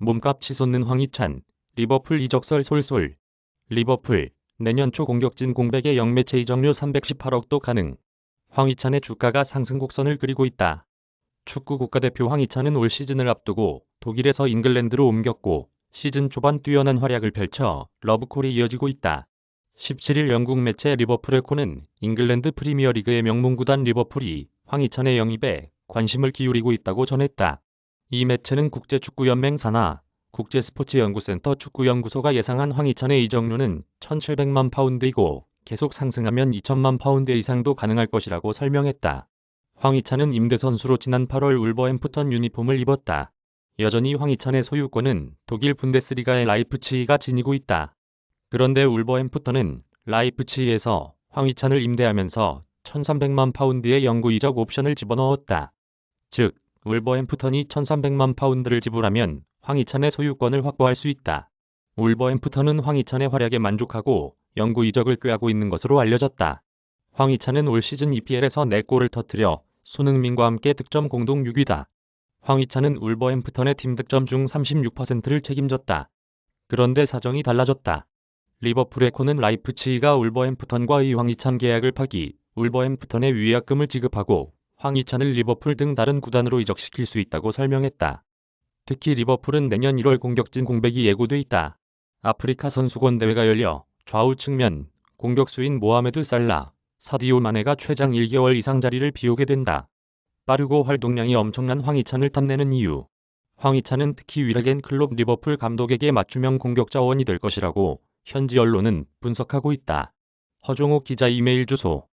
몸값 치솟는 황희찬, 리버풀 이적설 솔솔. 리버풀, 내년 초 공격진 공백의 영매체 이적료 318억도 가능. 황희찬의 주가가 상승 곡선을 그리고 있다. 축구 국가대표 황희찬은 올 시즌을 앞두고 독일에서 잉글랜드로 옮겼고 시즌 초반 뛰어난 활약을 펼쳐 러브콜이 이어지고 있다. 17일 영국 매체 리버풀 에코는 잉글랜드 프리미어리그의 명문 구단 리버풀이 황희찬의 영입에 관심을 기울이고 있다고 전했다. 이 매체는 국제축구연맹 산하 국제스포츠연구센터 축구연구소가 예상한 황희찬의 이적료는 1,700만 파운드이고 계속 상승하면 2천만 파운드 이상도 가능할 것이라고 설명했다. 황희찬은 임대 선수로 지난 8월 울버햄프턴 유니폼을 입었다. 여전히 황희찬의 소유권은 독일 분데스리가의 라이프치히가 지니고 있다. 그런데 울버햄프턴은 라이프치히에서 황희찬을 임대하면서 1,300만 파운드의 영구 이적 옵션을 집어넣었다. 즉, 울버햄프턴이 1,300만 파운드를 지불하면 황희찬의 소유권을 확보할 수 있다. 울버햄프턴은 황희찬의 활약에 만족하고 영구 이적을 꾀하고 있는 것으로 알려졌다. 황희찬은 올 시즌 EPL에서 4골을 터뜨려 손흥민과 함께 득점 공동 6위다. 황희찬은 울버햄프턴의 팀 득점 중 36%를 책임졌다. 그런데 사정이 달라졌다. 리버풀 에코는 라이프치히가 울버햄프턴과의 황희찬 계약을 파기, 울버햄프턴에 위약금을 지급하고 황희찬을 리버풀 등 다른 구단으로 이적시킬 수 있다고 설명했다. 특히 리버풀은 내년 1월 공격진 공백이 예고돼 있다. 아프리카 선수권 대회가 열려 좌우 측면 공격수인 모하메드 살라, 사디오 마네가 최장 1개월 이상 자리를 비우게 된다. 빠르고 활동량이 엄청난 황희찬을 탐내는 이유. 황희찬은 특히 위라겐 클롭 리버풀 감독에게 맞춤형 공격 자원이 될 것이라고 현지 언론은 분석하고 있다. 허종욱 기자 이메일 주소